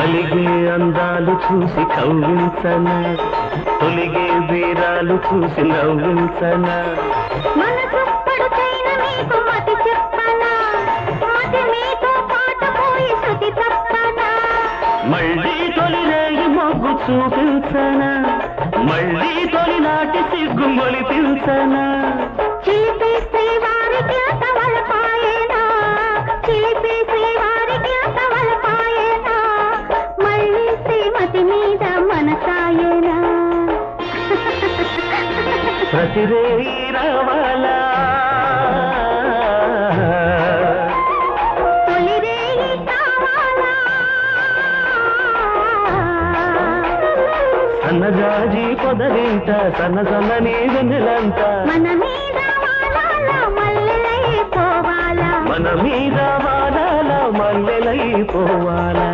అలిగే అందాలు చూసి కవ్వించన తొలిగే వీరాలు చూసి నవ్వించన. మనసు పడుచైన మీకు మతి చెప్పనా? మతి మీతో పాటు పోయి శృతి తప్పనా మళ్ళీ తొలి రేగి మొగ్గు చూపించన? మళ్ళీ తొలి నాటి సిగ్గు మొలిపించన? ప్రతి రేయి రావాలా సన్నజాజి పొదరింట సన్న సన్నని వెన్నెలంట మన మీద వాలాల మల్లెలై పోవాలా?